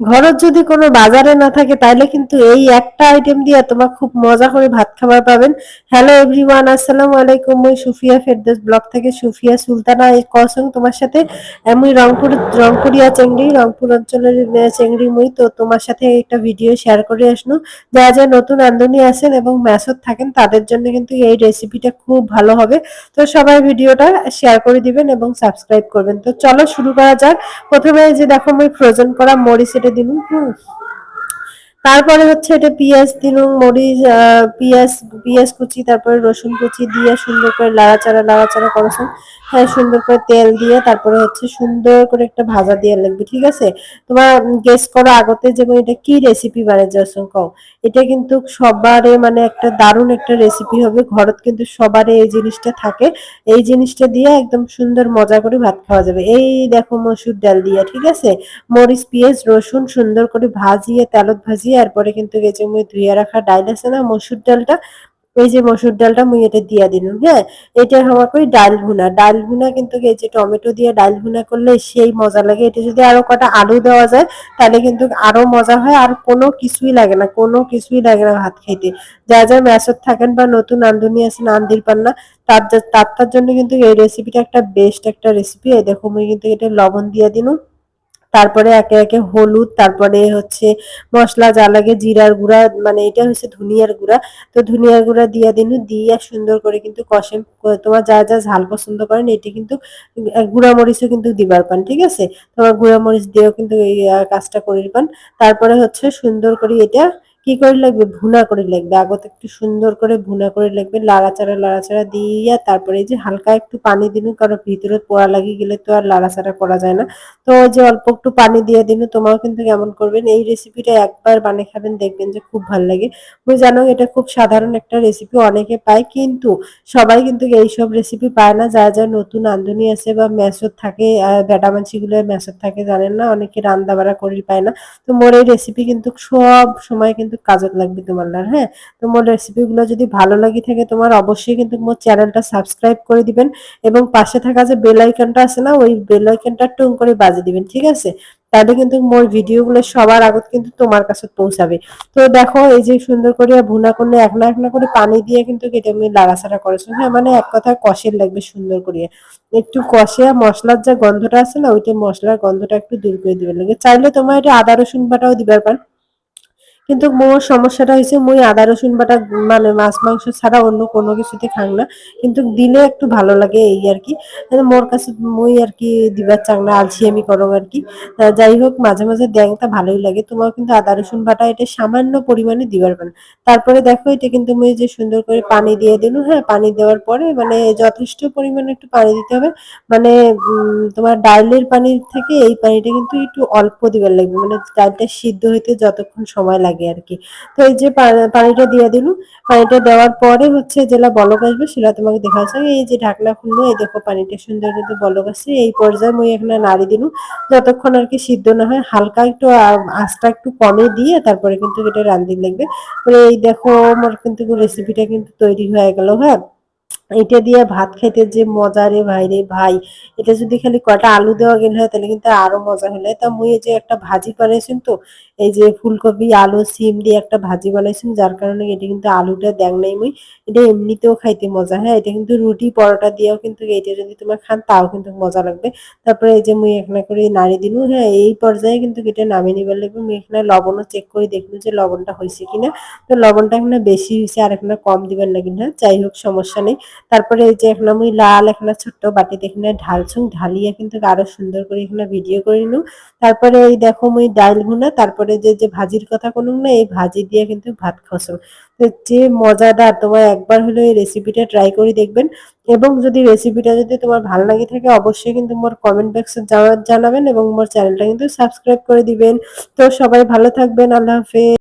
ঘরত যদি কোনো বাজারে না থাকে তাহলে কিন্তু এই একটা আইটেম দিয়ে তোমার খুব মজা করে ভাত খাবার পাবেন। হ্যালো এভরিওয়ান আসসালামু আলাইকুম। মুই সুফিয়া ফেরদৌস ব্লগ থেকে সুফিয়া সুলতানা, এই কসং তোমার সাথে। আমি রংপুর, রংপুরিয়া চেংড়ি, রংপুর অঞ্চলের চেংড়ি মুই, তো তোমার সাথে একটা ভিডিও শেয়ার করে আসনু। যারা যারা নতুন রান্ধনি আছেন এবং ম্যাসত থাকেন, তাদের জন্য কিন্তু এই রেসিপিটা খুব ভালো হবে। তো সবাই ভিডিওটা শেয়ার করে দিবেন এবং সাবস্ক্রাইব করবেন। তো চলো শুরু করা যাক। প্রথমে যে দেখো আমি ফ্রোজেন করা মরিচ এটা দিলুম হুম তারপরে হচ্ছে এটা পেঁয়াজ দিলুম মরিচ পেঁয়াজ পেঁয়াজ কুচি, তারপরে রসুন কুচি দিয়ে সুন্দর করে লাড়াচাড়া লাড়াচাড়া করেছেন হ্যাঁ সুন্দর করে তেল দিয়ে তারপরে হচ্ছে সুন্দর করে একটা ভাজা দিয়ে লাগবে, ঠিক আছে? তোমার গেস করো আগতে যে আমি এটা কি রেসিপি বানাইছো কও? এটা কিন্তু সবারে মানে একটা দারুণ একটা রেসিপি হবে। ঘরত কিন্তু সবারে এই জিনিসটা থাকে। এই জিনিসটা দিয়ে একদম সুন্দর মজা করে ভাত খাওয়া যাবে। এই দেখো মসুর ডাল দিয়ে, ঠিক আছে? মরিচ, পেঁয়াজ, রসুন সুন্দর করে ভাজিয়ে, তেলত ভাজিয়ে এরপরে কিন্তু এই যে মুই ধুইয়া রাখা ডাল আছে না, মসুর ডালটা, এই যে মসুর ডালটা মুই এটা দিয়া দিলাম হ্যাঁ? এটা হওয়া কই ডাল ভুনা ডাল ভুনা কিন্তু এই যে টমেটো দিয়ে ডাল ভুনা করলে সেই মজা লাগে। এটা যদি আরও কটা আলু দেওয়া যায়, তাহলে কিন্তু আরও মজা হয় আর কোনো কিছুই লাগে না, কোনো কিছুই লাগে না ভাত খাইতে। যা যা ম্যাচত থাকেন বা নতুন রান্ধুনি আছেন আন্দির পান্না, তার জা- তার তার জন্য কিন্তু এই রেসিপিটা একটা বেস্ট একটা রেসিপি এই দেখো, মুই কিন্তু এটা লবণ দিয়ে দিনু তারপরে একে একে হলুদ, তারপরে হচ্ছে মশলা যা লাগে, জিরার গুঁড়া মানে এটা হচ্ছে ধনিয়ার গুঁড়া। তো ধনিয়ার গুঁড়া দিয়ে দিন, দিয়ে সুন্দর করে কিন্তু কষে, তোমার যা যা ঝাল পছন্দ করেন, এটি কিন্তু গুঁড়া মরিচও কিন্তু দিবার পান, ঠিক আছে? তোমার গুঁড়া মরিচ দিয়েও কিন্তু এই কাজটা করির পান। তারপরে হচ্ছে সুন্দর করে এটা কি করে লাগবে? ভুনা করে লাগবে। আগত একটু সুন্দর করে ভুনা করে লাগবে, লাড়াচাড়া লাড়াচাড়া দিয়া তারপরে যে হালকা একটু পানি দিন, কারণ ভিতরে পোড়া লাগি গেলে তো আর লাড়াচাড়া করা যায় না। তো ওই যে অল্প একটু পানি দিয়ে দিন, তোমাও কিন্তু কেমন করবেন? এই রেসিপিটা একবার বানিয়ে খাবেন, দেখবেন যে খুব ভালো লাগে। তুমি জানো এটা খুব সাধারণ একটা রেসিপি অনেকে পায়, কিন্তু সবাই কিন্তু এইসব রেসিপি পায় না। যারা যারা নতুন রাঁধুনি আছে বা মেসর থাকে বেটা মানসিগুলো মেসর থাকে, জানেন না? অনেকে রান্না বাড়া করি পায় না। তো মোর এই রেসিপি কিন্তু সব সময় কিন্তু কাজত লাগবে তোমার হ্যাঁ? তো মোর রেসিপিগুলো যদি ভালো লাগি থাকে, তোমার অবশ্যই কিন্তু মোর চ্যানেলটা সাবস্ক্রাইব করে দিবেন এবং পাশে থাকা যে বেল আইকনটা আছে না, ওই বেল আইকনটা টুং করে বাজিয়ে দিবেন, ঠিক আছে? তাহলে কিন্তু মোর ভিডিওগুলো সবার আগত কিন্তু তোমার কাছে পৌঁছাবে। তো দেখো, এই যে সুন্দর করে ভুনা করলে এক না এক না করে পানি দিয়ে কিন্তু কেটে আমি লাড়াচাড়া করেছ হ্যাঁ? মানে এক কথায় কষের লাগবে সুন্দর করে। একটু কষে মশলার যে গন্ধটা আছে না, ওইটা মশলার গন্ধটা একটু দূর করে দিবে লাগে। চাইলে তোমার এটা আদা রসুন বাটাও দিবার পার। কিন্তু মোর সমস্যাটা হয়েছে মুই আদা, রসুন বাটা মানে মাছ, মাংস ছাড়া অন্য কোনো কিছুতে খাং না। কিন্তু দিলে একটু ভালো লাগে এই আর কি। মোর কাছে মুই আর কি দিবার চাং না আলসি আমি করং আর কি। যাই হোক, মাঝে মাঝে দেংটা ভালোই লাগে। তোমার কিন্তু আদা, রসুন বাটা এটা সামান্য পরিমাণে দিবার পান তারপরে দেখো, এটা কিন্তু মুই যে সুন্দর করে পানি দিয়ে দিলু হ্যাঁ পানি দেওয়ার পরে মানে যথেষ্ট পরিমাণে একটু পানি দিতে হবে। মানে তোমার ডাইলের পানির থেকে এই পানিটা কিন্তু একটু অল্প দিবার লাগবে। মানে ডালটা সিদ্ধ হইতে যতক্ষণ সময় লাগে। আর কি তো এই যে পানিটা দিয়ে দিলু, পানিটা দেওয়ার পরে হচ্ছে যেটা বলক আসবে সেটা তোমাকে দেখা যাচ্ছে এই যে ঢাকনা খুললো, এই দেখো পানিটা সুন্দর কিন্তু বলক আসছে। এই পর্যায়ে মই এখানে নাড়ি দিলু, যতক্ষণ আর কি সিদ্ধ না হয়, হালকা একটু আঁচটা একটু কমে দিয়ে তারপরে কিন্তু এটা রান্ধি লাগবে। তো এই দেখো, আমার কিন্তু রেসিপিটা কিন্তু তৈরি হয়ে গেল হ্যাঁ। এটা দিয়ে ভাত খাইতে যে মজা রে ভাই রে ভাই। এটা যদি খালি কয়টা আলু দেওয়া গেলে হয়, তাহলে কিন্তু আরও মজা হলে। তা মুই যে একটা ভাজি বানাইছেন তো, এই যে ফুলকপি, আলু, সিম দিয়ে একটা ভাজি বানাইছেন, যার কারণে এটা কিন্তু আলুটা দেখ নাই মুই। এটা এমনিতেও খাইতে মজা হ্যাঁ এটা কিন্তু রুটি, পরোটা দিয়েও কিন্তু এটা যদি তোমার খান, তাও কিন্তু মজা লাগবে। তারপরে এই যে মুই এখানে করে নাড়ি দিলু হ্যাঁ এই পর্যায়ে কিন্তু এটা নামিয়ে নিবার লাগবে। মুই এখানে লবণও চেক করে দেখলু যে লবণটা হয়েছে কিনা। তো লবণটা এখানে বেশি হয়েছে আর এখানে কম দিবার লাগে না যাই হোক, সমস্যা নেই। তারপরে এই যে এখানে আমি লাল, এখানে ছোট্ট বাটিতে এখানে ঢালছুং ঢালিয়ে কিন্তু আরও সুন্দর করে এখানে ভিডিও করে নিউ তারপরে এই দেখো মুই ডাইল ভুনা, তারপরে যে যে ভাজির কথা কোনো না, এই ভাজি দিয়ে কিন্তু ভাত তো যে মজাদার, তোমার একবার হলো এই রেসিপিটা ট্রাই করে দেখবেন। এবং যদি রেসিপিটা যদি তোমার ভালো লাগে থাকে, অবশ্যই কিন্তু মোর কমেন্ট বক্সে জানাবেন এবং মোর চ্যানেলটা কিন্তু সাবস্ক্রাইব করে দিবেন। তো সবাই ভালো থাকবেন, আল্লাহ হাফেজ।